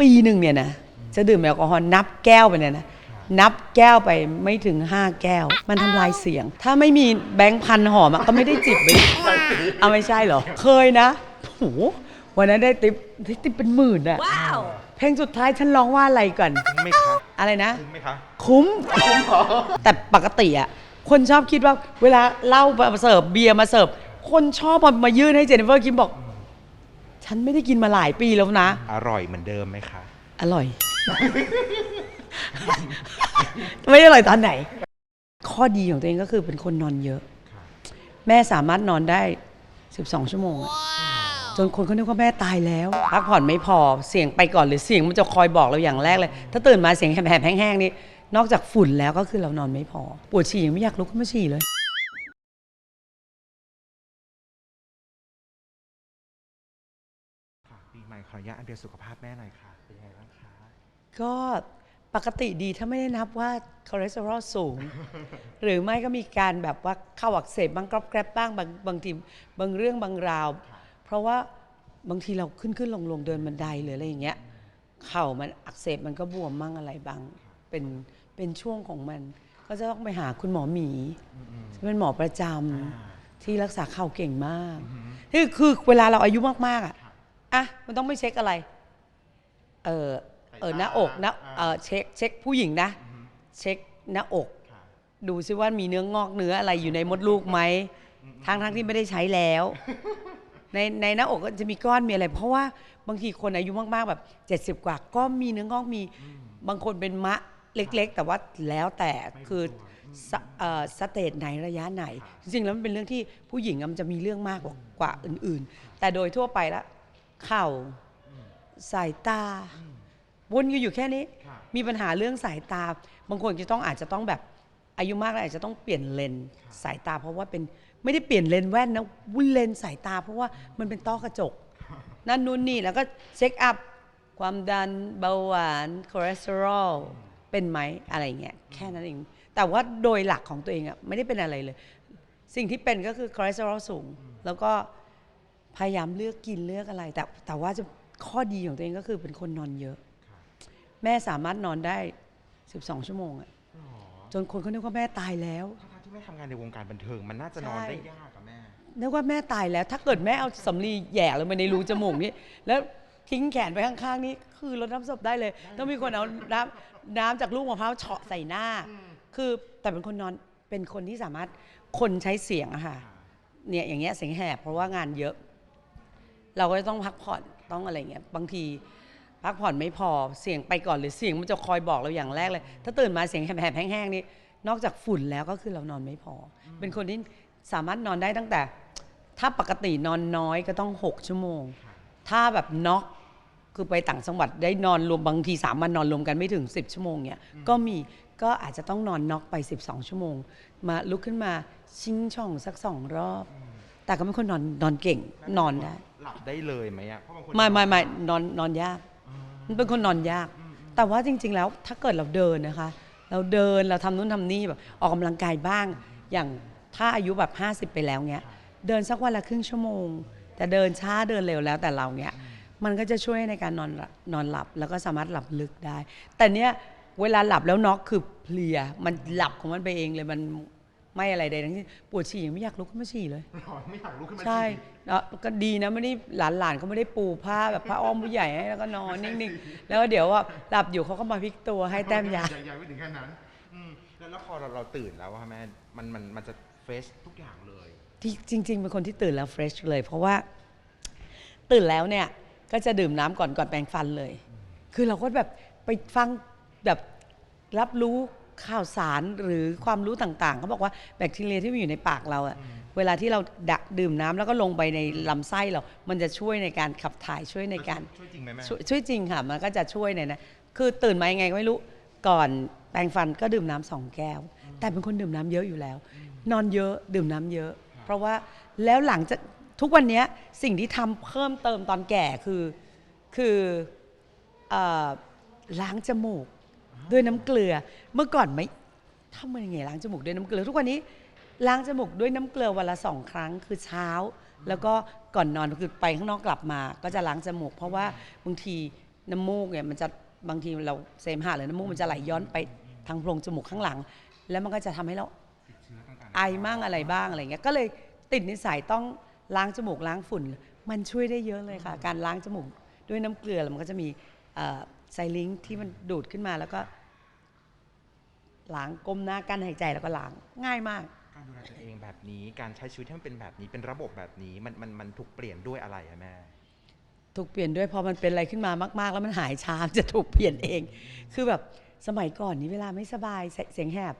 ปีหนึ่งเนี่ยนะจะดื่มแอลกอฮอล์นับแก้วไปเนี่ยนะนับแก้วไปไม่ถึง 5 แก้ว มันทำลายเสียง ถ้าไม่มีแบงค์พันหอมอะก็ไม่ได้จิบไปเอาไม่ใช่เหรอ เคยนะโอ้โหวันนั้นได้ติปได้ติปเป็นหมื่นอะ Wow. เพลงสุดท้ายฉันร้องว่าอะไรก่อนคุ้มไหมคะอะไรนะ คุ้มไหมคะ คุ้มแต่ปกติอะคนชอบคิดว่าเวลาเหล้ามาเสิร์ฟเบียร์มาเสิร์ฟคนชอบมามายื่นให้เจนนิเฟอร์กิมบอก ฉันไม่ได้กินมาหลายปีแล้วนะ อร่อยเหมือนเดิมไหมคะ อร่อย ไม่ได้อร่อยตอนไหน ข้อดีของตัวเองก็คือเป็นคนนอนเยอะ แม่สามารถนอนได้ 12 ชั่วโมงอะจนคนเขาคิดว่าแม่ตายแล้ว พักผ่อนไม่พอเสียงไปก่อนหรือเสียงมันจะคอยบอกเราอย่างแรกเลย ถ้าตื่นมาเสียงแหบๆแห้งๆนี่นอกจากฝุ่นแล้วก็คือเรานอนไม่พอ ปวดฉี่ยังไม่อยากลุกขึ้นมาฉี่เลย ใหม่ขออนุญาตอัปเดตสุขภาพแม่หน่อยค่ะ เป็นยังไงบ้างคะ ก็ปกติดีถ้าไม่ได้นับว่าคอเลสเตอรอลสูง หรือไม่ก็มีการแบบว่าเข้าอักเสบบางกรอบแกรบบ้างบางบางทีบางเรื่องบางราว เพราะว่าบางทีเราขึ้นขึ้นลงลงเดินบันไดหรืออะไรอย่างเงี้ยเข่ามันอักเสบมันก็บวมมั่งอะไรบางเป็นเป็นช่วงของมัน ก็จะต้องไปหาคุณหมอหมีซึ่งเป็นหมอประจำที่รักษาเข่าเก่งมากคือคือเวลาเราอายุมากๆอะ อะมันต้องไม่เช็คอะไร เออเออหน้าอกหน้าเออเช็คเช็คผู้หญิงนะ เช็คหน้าอกค่ะดูซิว่ามีเนื้องอกเนื้ออะไรอยู่ในมดลูกไหมทั้งทั้งที่ไม่ได้ใช้แล้ว ในในหน้าอกก็จะมีก้อนมีอะไร เพราะว่าบางทีคนอายุมากๆแบบ 70 กว่า ก็มีเนื้องอกมีบางคนเป็นมะเล็ก ๆ แต่ว่าแล้วแต่คือสเอ่อสเตจไหนระยะไหน จริงๆแล้วมันเป็นเรื่องที่ผู้หญิงอะมันจะมีเรื่องมากกว่ากว่าอื่น ๆ แต่โดยทั่วไปแล้ว เข่า สายตา วนอยู่อยู่แค่นี้ค่ะมีปัญหาเรื่องสายตา บางคนจะต้องอาจจะต้องแบบอายุมากแล้วอาจจะต้องเปลี่ยนเลนส์สายตา เพราะว่าเป็นไม่ได้เปลี่ยนเลนส์แว่นนะวุ้นเลนส์สายตา เพราะว่ามันเป็นต้อกระจก นั่นนู่นนี่แล้วก็เช็คอัพความดันเบาหวานคอเลสเตอรอลเป็นไหมอะไรเงี้ยแค่นั้นเอง แต่ว่าโดยหลักของตัวเองอะไม่ได้เป็นอะไรเลย สิ่งที่เป็นก็คือคอเลสเตอรอลสูง แล้วก็ พยายามเลือกกินเลือกอะไร แต่แต่ว่าจะข้อดีของตัวเองก็คือเป็นคนนอนเยอะ แม่สามารถนอนได้ 12 ชั่วโมงอะอ๋อจนคนเขานึกว่าแม่ตายแล้ว ทั้งๆที่แม่ทำงานในวงการบันเทิงมันน่าจะนอนใช่ ได้ยากอะแม่นึกว่าแม่ตายแล้ว ถ้าเกิดแม่เอาสำลีแหย่ลงไปในรูจมูกนี่แล้วทิ้งแขนไปข้างๆนี่คือรดน้ำศพได้เลย ต้องมีคนเอาน้ำน้ำจากลูกมะพร้าวเฉาะใส่หน้า คือแต่เป็นคนนอนเป็นคนที่สามารถคนใช้เสียงอะค่ะ เนี่ยอย่างเงี้ยเสียงแหบเพราะว่างานเยอะ เราก็จะต้องพักผ่อนต้องอะไรเงี้ยบางทีพักผ่อนไม่พอเสียงไปก่อนหรือเสียงมันจะคอยบอกเราอย่างแรกเลย ถ้าตื่นมาเสียงแหบๆแห้งๆนี่นอกจากฝุ่นแล้วก็คือเรานอนไม่พออเป็นคนที่สามารถนอนได้ตั้งแต่ ถ้าปกตินอนน้อยก็ต้อง6ชั่วโมง ถ้าแบบน็อกคือไปต่างจังหวัดได้นอนรวมบางทีสามวันนอนรวมกันไม่ถึง 10 ชั่วโมงเนี่ยก็มีก็อาจจะต้องนอนน็อกไป 12 ชั่วโมง มาลุกขึ้นมาชิงช่องสักสองรอบ แต่ก็ไม่คนนอนนอนเก่งนอนได้ หลับได้เลยไหมอะเพราะบางคนไม่ไม่ไม่นอนนอนยากมันเป็นคนนอนยากแต่ว่าจริง ๆ แล้วถ้าเกิดเราเดินนะคะ เราเดินเราทำนู่นทำนี่แบบออกกำลังกายบ้าง อย่างถ้าอายุแบบ 50 ไปแล้วเนี้ย เดินสักวันละครึ่งชั่วโมง แต่เดินช้าเดินเร็วแล้วแต่เราเนี้ย มันก็จะช่วยในการนอนหลับนอนหลับแล้วก็สามารถหลับลึกได้ แต่เนี้ยเวลาหลับแล้วน็อกคือเพลีย มันหลับของมันไปเองเลยมันไม่อะไรใดทั้งสิ้นปวดฉี่ยังไม่อยากลุกขึ้นมาฉี่เลยอ๋อไม่อยากลุกขึ้นมาใช่ ฉี่ แล้วก็ดีนะไม่ได้หลานหลานๆเขาไม่ได้ปูผ้าแบบผ้าอ้อมผู้ใหญ่ให้แล้วก็นอนนิ่งๆ แล้วเดี๋ยวว่าหลับอยู่เขาก็มาพลิกตัวให้แต้มยายังยังไม่ถึงแค่นั้นอืมแล้วแล้วพอเราเราตื่นแล้วอะแม่มันมันมันจะเฟรชทุกอย่างเลย ที่จริงๆเป็นคนที่ตื่นแล้วเฟรชเลย เพราะว่าตื่นแล้วเนี่ย ก็จะดื่มน้ำก่อนก่อนแปรงฟันเลย คือเราก็แบบไปฟังแบบรับรู้ ข่าวสารหรือความรู้ต่างๆเขาบอกว่าแบคทีเรียที่มันอยู่ในปากเราอะเวลาที่เราดักดื่มน้ำแล้วก็ลงไปในลำไส้เรา มันจะช่วยในการขับถ่ายช่วยในการช่วยจริงไหมแม่ช่วยช่วยจริงค่ะ มันก็จะช่วยในนะคือตื่นมายังไงก็ไม่รู้ก่อนแปรงฟันก็ดื่มน้ำสองแก้ว แต่เป็นคนดื่มน้ำเยอะอยู่แล้ว นอนเยอะดื่มน้ำเยอะ เพราะว่าแล้วหลังจากทุกวันเนี้ยสิ่งที่ทำเพิ่มเติมตอนแก่คือคือเอ่อล้างจมูก ด้วยน้ำเกลือ เมื่อก่อนไม่ทำมันยังไงล้างจมูกด้วยน้ำเกลือ ทุกวันนี้ล้างจมูกด้วยน้ำเกลือวันละสองครั้งคือเช้า แล้วก็ก่อนนอนคือไปข้างนอกกลับมา ก็จะล้างจมูก เพราะว่าบางทีน้ำมูกเนี่ยมันจะบางทีเราเสมหะหรือน้ำมูกมันจะไหลย้อนไปทางโพรงจมูกข้างหลัง แล้วมันก็จะทำให้เราติดเชื้อต่างๆไอมั่งอะไรบ้างอะไรเงี้ยก็เลยติดนิสัยต้องล้างจมูกล้างฝุ่น มันช่วยได้เยอะเลยค่ะ การล้างจมูกด้วยน้ำเกลือมันก็จะมี ไซลิงค์ที่มันดูดขึ้นมาแล้วก็ล้างก้มหน้ากั้นหายใจแล้วก็ล้างง่ายมาก การดูแลตัวเองแบบนี้การใช้ชีวิตให้มันเป็นแบบนี้เป็นระบบแบบนี้มันมันมันถูกเปลี่ยนด้วยอะไรอะแม่ถูกเปลี่ยนด้วยพอมันเป็นอะไรขึ้นมามากๆ แล้วมันหายชามนจะถูกเปลี่ยนเอง คือแบบสมัยก่อนนี้เวลาไม่สบายเสเสียงแหบ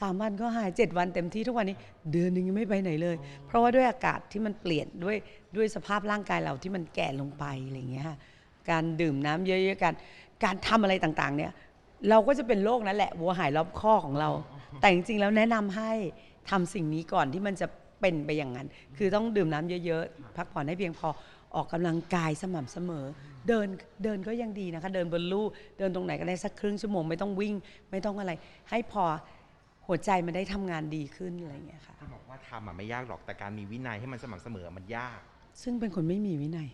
สามวันก็หายเจ็ดวันเต็มที่ทุกวันนี้ เดือนหนึงยังไม่ไปไหนเลย เพราะว่าด้วยอากาศที่มันเปลี่ยนด้วยด้วยสภาพร่างกายเราที่มันแก่ลงไปอะไรอย่างเงี้ยค่ะ การดื่มน้ำเยอะๆการการทำอะไรต่างๆ เนี่ย เราก็จะเป็นโรคนั้นแหละวัวหายรอบข้อของเรา แต่จริงๆแล้วแนะนำให้ทำสิ่งนี้ก่อนที่มันจะเป็นไปอย่างนั้น คือต้องดื่มน้ำเยอะๆ พักผ่อนให้เพียงพอออกกำลังกายสม่ำเสมอ เดินเดินก็ยังดีนะคะ เดินบนลู่เดินตรงไหนก็ได้สักครึ่งชั่วโมงไม่ต้องวิ่ง ไม่ต้องอะไร ให้พอหัวใจมันได้ทำงานดีขึ้นอะไรอย่างเงี้ยค่ะถ้าบอกว่าทำอะไม่ยากหรอกแต่การมีวินัยให้มันสม่ำเสมอมันยาก ซึ่งเป็นคนไม่มีวินัย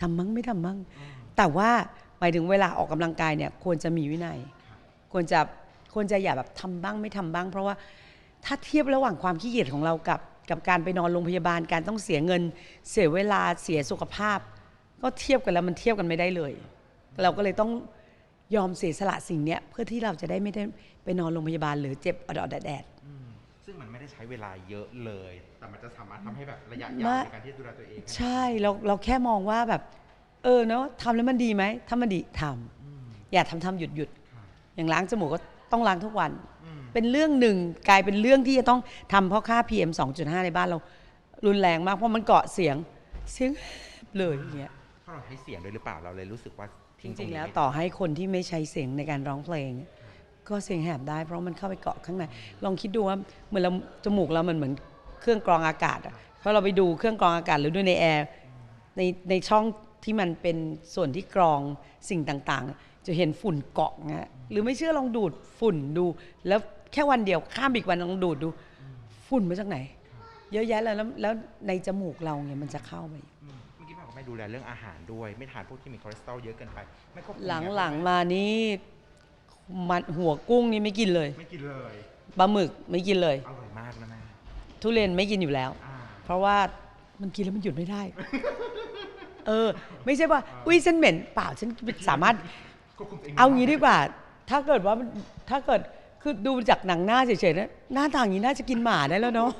ทำมั้งไม่ทำมั้งแต่ว่าหมายถึงเวลาออกกำลังกายเนี่ยควรจะมีวินัย ควรจะควรจะอย่าแบบทำบ้างไม่ทำบ้าง เพราะว่าถ้าเทียบระหว่างความขี้เกียจของเรากับกับการไปนอนโรงพยาบาลการต้องเสียเงิน เสียเวลาเสียสุขภาพ ก็เทียบกันแล้วมันเทียบกันไม่ได้เลย เราก็เลยต้องยอมเสียสละสิ่งเนี้ยเพื่อที่เราจะได้ไม่ได้ไปนอนโรงพยาบาลหรือเจ็บอดอดแดดอืม ซึ่งมันไม่ได้ใช้เวลาเยอะเลย แต่มันจะสามารถทำให้แบบระยะมายาวในการที่จะดูแลตัวเองใช่เราเราแค่มองว่าแบบ เออเนาะทำแล้วมันดีไหมถ้ามันดีทำอืมอย่าทำทำหยุดหยุดค่ะอย่างล้างจมูกก็ต้องล้างทุกวัน อืมเป็นเรื่องหนึ่งกลายเป็นเรื่องที่จะต้องทำเพราะค่า PM 2.5 ในบ้านเรา รุนแรงมาก เพราะมันเกาะเสียงเสียงเลยอย่างเงี้ย เพราะเราใช้เสียงด้วยหรือเปล่าเราเลยรู้สึกว่าจทิ้ริงๆแล้วตนี้ต่อให้คนที่ไม่ใช้เสียงในการร้องเพลง ก็เสียงแหบได้เพราะมันเข้าไปเกาะข้างในลองคิดดูว่าเหมือนเราจมูกเรามันเหมือนเครื่องกรองอากาศอะเพราะเราไปดูเครื่องกรองอากาศหรือดูในแอร์ในในช่องที่มันเป็นส่วนที่กรองสิ่งต่างๆ จะเห็นฝุ่นเกาะนะหรือไม่เชื่อลองดูดฝุ่นดู แล้วแค่วันเดียวข้ามอีกวันลองดูดดู ฝุ่นมาจากไหน เยอะแยะแล้วแล้วแล้วในจมูกเราเนี่ยมันจะเข้าไปอืมเมื่อกี้บอกว่าแม่ดูแลเรื่องอาหารด้วย ไม่ทานพวกที่มีคอเลสเตอรอลเยอะเกินไปไม่ควบคุมหลังๆมานี่ มันหัวกุ้งนี่ไม่กินเลยไม่กินเลยปลาหมึกไม่กินเลย อร่อยมากนะแม่ทุเรียนไม่กินอยู่แล้ว อ่าเพราะว่ามันกินแล้วมันหยุดไม่ได้ เออ ไม่ใช่ว่าอุ้ยฉันเหม็นเปล่าฉันสามารถ ควบคุมตัวเองเอางี้ดีกว่า ถ้าเกิดว่ามันถ้าเกิด คือดูจากหนังหน้าเฉยๆนะ หน้าต่างนี้น่าจะกินหมาได้แล้วเนาะ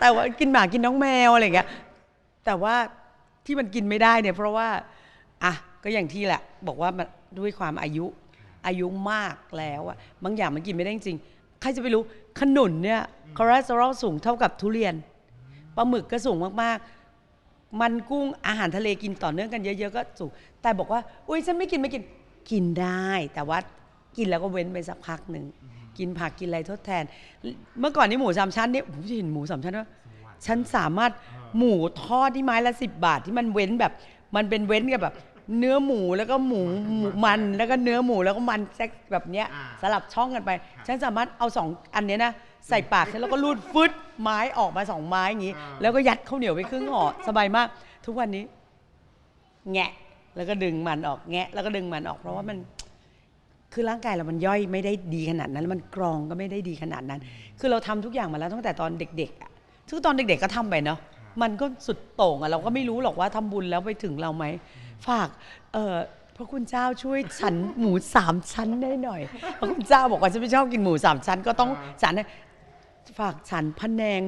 แต่ว่ากินหมากินน้องแมวอะไรอย่างเงี้ย แต่ว่าที่มันกินไม่ได้เนี่ย เพราะว่า อะ ก็อย่างที่แหละ บอกว่ามันด้วยความอายุ อายุมากแล้วอะบางอย่างมันกินไม่ได้จริงใครจะไปรู้ขนุนเนี่ยคอเลสเตอรอลสูงเท่ากับทุเรียนปลาหมึกก็สูงมากๆ มันกุ้งอาหารทะเลกินต่อเนื่องกันเยอะ ๆ ก็สูง แต่บอกว่า อุ้ยฉันไม่กินไม่กินกินได้ แต่ว่ากินแล้วก็เว้นไปสักพักหนึ่งกินผักกินอะไรทดแทน เมื่อก่อนนี่หมูสามชั้นเนี่ยผมจะเห็นหมูสามชั้นว่าฉันสามารถหมูทอดที่ไม้ละสิบบาทที่มันเว้นแบบ มันเป็นเว้นกับแบบ เนื้อหมูแล้วก็หมูหมูมันแล้วก็เนื้อหมูแล้วก็มันแซกแบบเนี้ยอ่าสลับช่องกันไป ฉันสามารถเอาสองอันเนี้ยนะ ใส่ปากฉันแล้วก็รูดฟึดไม้ออกมาสองไม้อย่างงี้แล้วก็ยัดข้าวเหนียวไปครึ่งห่อสบายมาก ทุกวันนี้ แงะแล้วก็ดึงมันออกแงะ แล้วก็ดึงมันออกเพราะว่ามัน คือร่างกายเรามันย่อยไม่ได้ดีขนาดนั้นแล้วมันกรองก็ไม่ได้ดีขนาดนั้น คือเราทำทุกอย่างมาแล้วตั้งแต่ตอนเด็กๆอะซึ่งตอนเด็กๆก็ทำไปเนาะ มันก็สุดโต่งอะเราก็ไม่รู้หรอกว่าทำบุญแล้วไปถึงเราไหม ฝากเอ่อพระคุณเจ้าช่วยฉันหมูสามชั้นได้หน่อย พระคุณเจ้าบอกว่าฉันไม่ชอบกินหมูสามชั้นก็ต้องฉันให้ฝากฉันพะแนง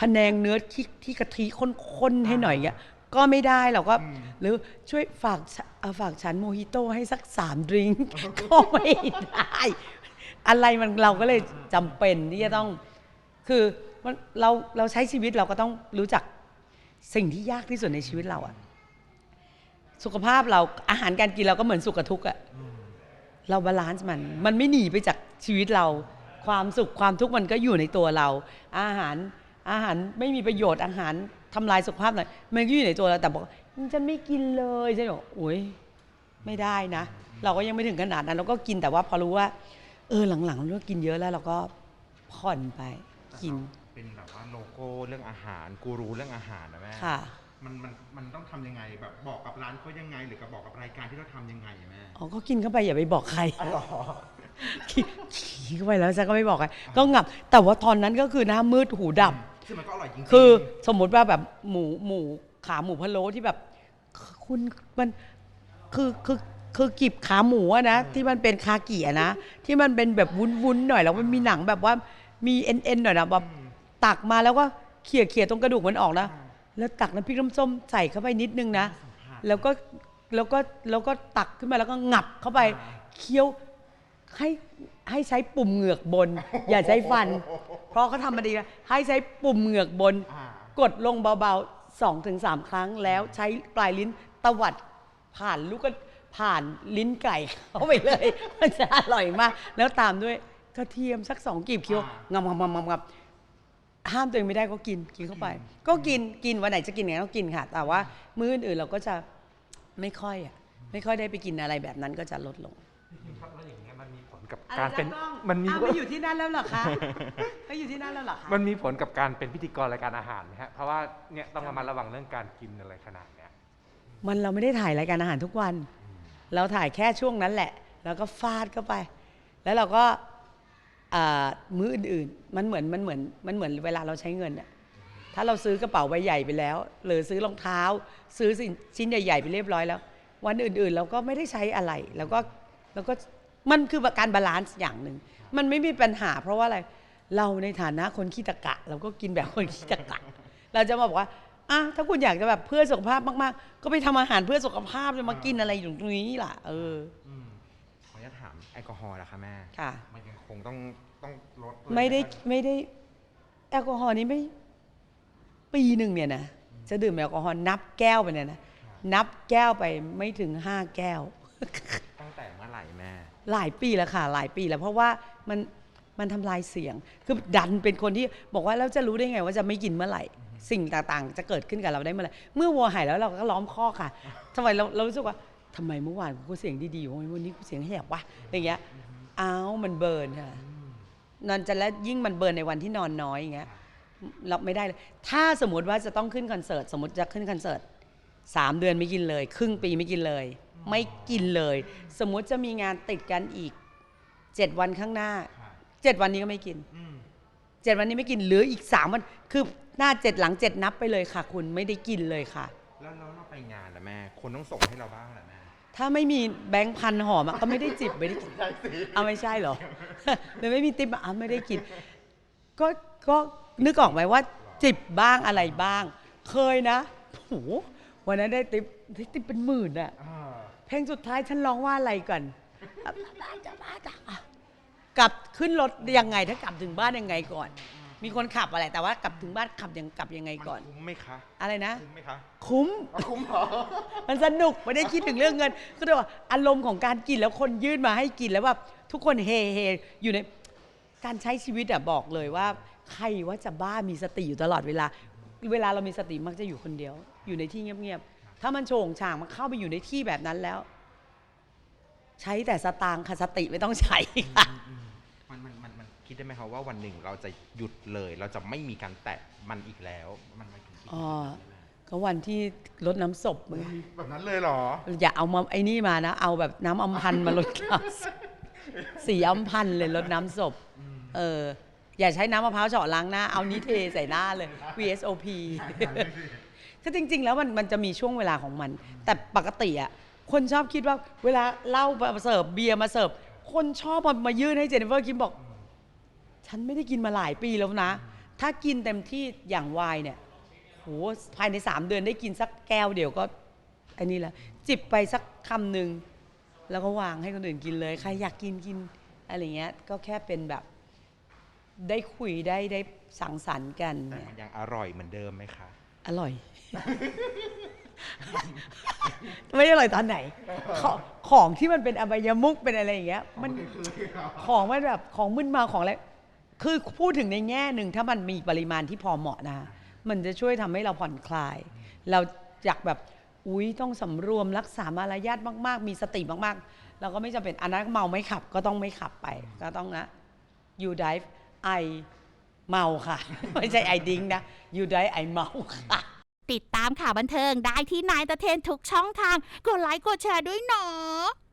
พะแนงเนื้อที่ที่กะทิข้นๆให้หน่อยเงี้ยก็ไม่ได้เราก็หรือช่วยฝากฉเอ่อฝากฉันโมฮิโต้ให้สักสามดริงก์ก็ไม่ได้ อะไรมันเราก็เลยจำเป็นที่จะต้อง คือมันเราเราใช้ชีวิตเราก็ต้องรู้จัก สิ่งที่ยากที่สุดในชีวิตเราอะสุขภาพเราอาหารการกินเราก็เหมือนสุขทุกข์อะเราบาลานซ์มัน มันไม่หนีไปจากชีวิตเรา ความสุขความทุกข์มันก็อยู่ในตัวเรา อาหารอาหารไม่มีประโยชน์อาหารทำลายสุขภาพหน่อยมันก็อยู่ในตัวเราแต่บอกฉันไม่กินเลยฉันบอกโอ๊ยไม่ได้นะ เราก็ยังไม่ถึงขนาดนั้นเราก็กินแต่ว่าพอรู้ว่า เออหลังๆเรากินเยอะแล้วเราก็ผ่อนไปกิน เป็นแบบว่าโลโก้เรื่องอาหารกูรู้เรื่องอาหารนะแม่ค่ะ มันมันมันต้องทำยังไงแบบบอกกับร้านเขายังไง หรือกับบอกกับรายการที่เราทำยังไงอะแม่อ๋อ ก็กินเข้าไปอย่าไปบอกใคร อ๋อเหรอกินกินเข้าไปแล้วฉันก็ไม่บอกใครก็งับ แต่ว่าตอนนั้นก็คือหน้ามืดหูดับ ซึ่งมันก็อร่อยจริงๆคือสมมุติว่าแบบหมูหมูขาหมูพะโล้ที่แบบ คุณมันคือคือคือกีบขาหมูอะนะที่มันเป็นคากิอะนะ ที่มันเป็นแบบวุ้นๆหน่อยแล้วมันมีหนังแบบว่ามีเอ็นเอ็นหน่อยนะแบบ ตักมาแล้วก็เขี่ยเขี่ยตรงกระดูกมันออกนะ แล้วตักน้ำพริกน้ำส้มใส่เข้าไปนิดนึงนะ แล้วก็แล้วก็แล้วก็ตักขึ้นมาแล้วก็งับเข้าไปเคี้ยวให้ให้ใช้ปุ่มเหงือกบน อย่าใช้ฟัน เพราะเขาทำมาดีนะให้ใช้ปุ่มเหงือกบนอ่ากดลงเบาๆสองถึงสามครั้งแล้วใช้ปลายลิ้นตวัดผ่านลูกก็ผ่านลิ้นไก่เข้าไปเลย มันจะอร่อยมาก แล้วตามด้วยกระเทียมสักสองกีบเคี้ยวงำงำงำงำงำ ห้ามตัวเองไม่ได้ก็กินกินเข้าไป ก็กินกินวันไหนจะกินไงก็กินค่ะ แต่ว่ามื้ออื่นๆเราก็จะไม่ค่อยอะไม่ค่อยได้ไปกินอะไรแบบนั้นก็จะลดลงครับแล้วอย่างเงี้ยมันมีผลกับการเป็นมัมันนมีมีไปอยู่ที่นั่นแล้วเหรอคะไปอยู่ที่นั่นแล้วเหรอคะมันมีผลกับการเป็นพิธีกรรายการอาหารไหมฮะเพราะว่าเนี่ยต้องระมัดระวังเรื่องการกินอะไรขนาดเนี้ยมันเราไม่ได้ถ่ายรายการอาหารทุกวัน เราถ่ายแค่ช่วงนั้นแหละ แล้วก็ฟาดเข้าไป แล้วเราก็อ่า มื้ออื่นๆ มันเหมือนมันเหมือนมันเหมือนเวลาเราใช้เงินอะถ้าเราซื้อกระเป๋าใบใหญ่ไปแล้ว หรือซื้อรองเท้า ซื้อสินชิ้นใหญ่ๆไปเรียบร้อยแล้ว วันอื่นๆ เราก็ไม่ได้ใช้อะไรแล้วก็แล้วก็มันคือการบาลานซ์อย่างหนึ่งมันไม่มีปัญหา เพราะว่าอะไรเราในฐานะคนขี้ตะกะ เราก็กินแบบคนขี้ตะกะ เราจะมาบอกว่าอะถ้าคุณอยากจะแบบเพื่อสุขภาพมาก ๆ ก็ไปทำอาหารเพื่อสุขภาพจะมากินอะไรอยู่ตรงนี้ล่ะ เออ ญาตถามแอลกอฮอล์นะคะแม่ ค่ะ มันยังคงต้องต้องลดไม่ได้ไม่ได้แอลกอฮอล์นี้ไม่ ปีหนึ่งเนี่ยนะจะดื่มแอลกอฮอล์นับแก้วไปเนี่ยนะนับแก้วไปไม่ถึงห้าแก้ว ตั้งแต่เมื่อไหร่แม่ หลายปีแล้วค่ะ หลายปีแล้ว เพราะว่ามันมันทำลายเสียง คือดันเป็นคนที่บอกว่าแล้วจะรู้ได้ไงว่าจะไม่กินเมื่อไหร่ สิ่งต่างๆ จะเกิดขึ้นกับเราได้เมื่อไหร่ เมื่อวัวหายแล้วเราก็ล้อมข้อกค่ะทำไมเราเรารู้สึกว่า ทำไมเมื่อวานกูเสียงดีๆวันนี้กูเสียงแหบวะอย่างเงี้ยอ้าวมันเบิร์นค่ะนอนจะแล้วยิ่งมันเบิร์นในวันที่นอนน้อยอย่างเงี้ยเราไม่ได้เลย ถ้าสมมติว่าจะต้องขึ้นคอนเสิร์ตสมมติจะขึ้นคอนเสิร์ตสามเดือนไม่กินเลย ครึ่งปีไม่กินเลย ไม่กินเลย สมมุติจะมีงานติดกันอีกเจ็ดวันข้างหน้าเจ็ดวันนี้ก็ไม่กินเจ็ดวันนี้ไม่กินเหลืออีกสามวันคือหน้าเจ็ดหลังเจ็ดนับไปเลยค่ะ คุณไม่ได้กินเลยค่ะ แล้วเราไปงานนะแม่คนต้องส่งให้เราบ้างแหละแม่ ถ้าไม่มีแบงค์พันหอมอะก็ไม่ได้จิบไม่ได้กินใช่สิเอาไม่ใช่เหรอหรือไม่มีติ๊บอะอะไม่ได้กิน ก็ก็นึกออกไหมว่า จิบบ้างอะไรบ้าง เคยนะโอ้โหวันนั้นได้ติ๊บได้ติ๊บเป็นหมื่นอะอ่าเพลงสุดท้ายฉันร้องว่าอะไรก่อนอะอะกลับขึ้นรถยังไงถ้ากลับถึงบ้านยังไงก่อน มีคนขับอะไรแต่ว่ากลับถึงบ้านขับยังกลับยังไงมันก่อน คุ้มไหมคะอะไรนะ คุ้มไหมคะคุ้ม อ๋อคุ้มเหรอ มันสนุกไม่ได้คิดถึงเรื่องเงินก็เลยว่าอารมณ์ของการกินแล้วคนยื่นมาให้กินแล้วแบบทุกคนเฮเฮอยู่ในการใช้ชีวิตอะบอกเลยว่า ใครว่าจะบ้ามีสติอยู่ตลอดเวลา เวลาเรามีสติมักจะอยู่คนเดียว อยู่ในที่เงียบๆถ้ามันโฉงฉางมันเข้าไปอยู่ในที่แบบนั้นแล้ว ใช้แต่สตางค์ค่ะสติไม่ต้องใช้ค่ะ มันมันมันมัน คิดได้ไหมคะว่าวันหนึ่งเราจะหยุดเลย เราจะไม่มีการแตะมันอีกแล้ว มันมันถึงคิดอ๋อก็วันที่ลดน้ำศพมึงแบบนั้นเลยเหรอ อย่าเอามาไอ้นี่มานะ เอาแบบน้ำอัมพันธ์มาลดน้ำศพสีอัมพันธ์เลยลดน้ำศพ เออ อย่าใช้น้ำมะพร้าวเฉาะล้างหน้า เอานี้เทใส่หน้าเลย VSOP คือจริง ๆ แล้วมันมันจะมีช่วงเวลาของมัน แต่ปกติอะคนชอบคิดว่าเวลาเหล้ามาเสิร์ฟเบียร์มาเสิร์ฟคนชอบมามายื่นให้เจนนิเฟอร์คิมบอก ฉันไม่ได้กินมาหลายปีแล้วนะ ถ้ากินเต็มที่อย่างไวน์เนี่ยโหภายในสามเดือนได้กินสักแก้วเดียวก็อันนี้แหละจิบไปสักคำหนึ่งแล้วก็วางให้คนอื่นกินเลย ใครอยากกินกินอะไรเงี้ยก็แค่เป็นแบบได้คุยได้ได้สังสรรค์กันแต่เนี่ยมันยังอร่อยเหมือนเดิมไหมคะ อร่อย ไม่ได้อร่อยตอนไหน ของของที่มันเป็นอบายมุกเป็นอะไรอย่างเงี้ย มันของมันแบบของมึนเมาของอะไร คือพูดถึงในแง่หนึ่งถ้ามันมีปริมาณที่พอเหมาะนะมันจะช่วยทำให้เราผ่อนคลาย เราอยากแบบอุ้ยต้องสำรวมรักษามารยาทมาก ๆ มีสติมากๆ เราก็ไม่จำเป็นอันนั้นเมาไม่ขับ ก็ต้องไม่ขับไป ก็ต้องนะ you drive I เมาค่ะ ไม่ใช่ I drink นะ you drive I เมาค่ะ ติดตามข่าวบันเทิงได้ที่นายตะเทนทุกช่องทาง กดไลค์กดแชร์ด้วยเนาะ